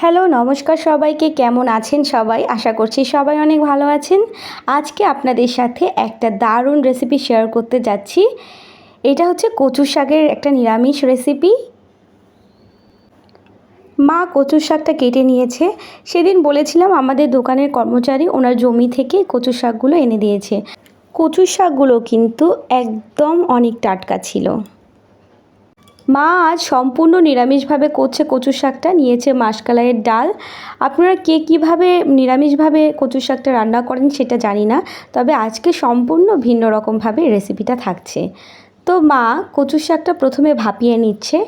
Hello, নমস্কার সবাইকে। কেমন আছেন সবাই? আশা করছি সবাই অনেক ভালো আছেন। আজকে আপনাদের সাথে একটা দারুণ রেসিপি শেয়ার করতে যাচ্ছি। এটা হচ্ছে কচু শাকের একটা নিরামিষ রেসিপি মা কচুর শাকটা কেটে নিয়েছে। সেদিন বলেছিলাম আমাদের দোকানের কর্মচারী ওনার জমি থেকে কচু শাকগুলো এনে দিয়েছে। কচুর শাকগুলো কিন্তু একদম অনেক টাটকা ছিল। মা আজ সম্পূর্ণ নিরামিষভাবে করছে কচু শাকটা, নিয়েছে মাসকালাইয়ের ডাল। আপনারা কে কীভাবে নিরামিষভাবে কচু শাকটা রান্না করেন সেটা জানি না, তবে আজকে সম্পূর্ণ ভিন্ন রকমভাবে রেসিপিটা থাকছে। তো মা কচু শাকটা প্রথমে ভাপিয়ে নিচ্ছে।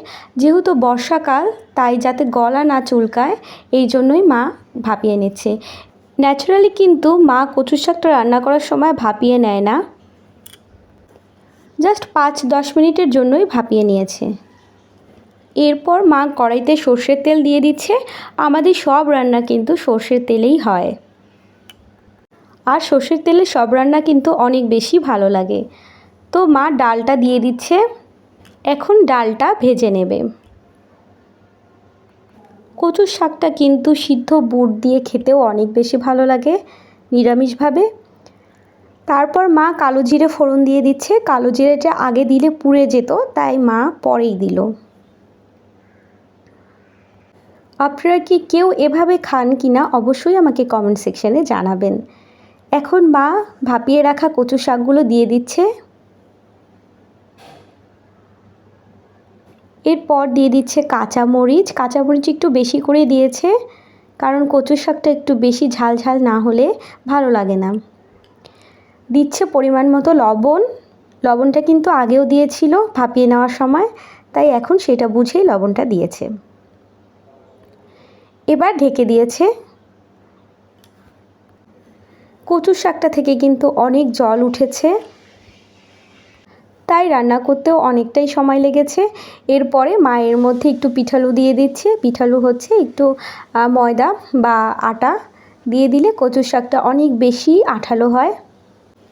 যেহেতু বর্ষাকাল, তাই যাতে গলা না চুলকায়, এই জন্যই মা ভাপিয়ে নিচ্ছে। ন্যাচারালি কিন্তু মা কচু শাকটা রান্না করার সময় ভাপিয়ে নেয় না। জাস্ট পাঁচ দশ মিনিটের জন্যই ভাপিয়ে নিয়েছে। এরপর মা কড়াইতে সর্ষের তেল দিয়ে দিচ্ছে। আমাদের সব রান্না কিন্তু সর্ষের তেলেই হয়। আর সর্ষের তেলে সব রান্না কিন্তু অনেক বেশি ভালো লাগে। তো মা ডালটা দিয়ে দিচ্ছে। এখন ডালটা ভেজে নেবে। কচুর শাকটা কিন্তু সিদ্ধ বুট দিয়ে খেতেও অনেক বেশি ভালো লাগে, নিরামিষভাবে। তারপর মা কালো জিরে ফোড়ন দিয়ে দিচ্ছে। কালো জিরেটা আগে দিলে পুড়ে যেত, তাই মা পরেই দিল। আপনারা কি কেউ এভাবে খান কি না অবশ্যই আমাকে কমেন্ট সেকশানে জানাবেন। এখন মা ভাপিয়ে রাখা কচু শাকগুলো দিয়ে দিচ্ছে। এরপর দিয়ে দিচ্ছে কাঁচামরিচ। কাঁচামরিচ একটু বেশি করে দিয়েছে, কারণ কচু শাকটা একটু বেশি ঝাল ঝাল না হলে ভালো লাগে না। দিচ্ছে পরিমাণ মতো লবণ। লবণটা কিন্তু আগেও দিয়েছিল ভাপিয়ে নেওয়ার সময়, তাই এখন সেটা বুঝেই লবণটা দিয়েছে। এবার ঢেকে দিয়েছে। কচুর শাকটা থেকে কিন্তু অনেক জল উঠেছে। তাই রান্না করতেও অনেকটাই সময় লেগেছে। এরপরে মায়ের মধ্যে একটু পিঠালু দিয়ে দিচ্ছে। পিঠালু হচ্ছে একটু ময়দা বা আটা দিয়ে দিলে কচুর শাকটা অনেক বেশি আঠালো হয়।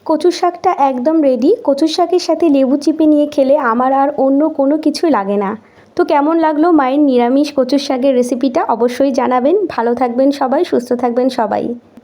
কচুর শাকটা একদম রেডি কচুর শাকের সাথে লেবু চিপে নিয়ে খেলে আমার আর অন্য কোনো কিছু লাগে না। তো কেমন লাগল মায়ের নিরামিষ কচুর শাকের রেসিপিটা অবশ্যই জানাবেন। ভালো থাকবেন সবাই, সুস্থ থাকবেন সবাই।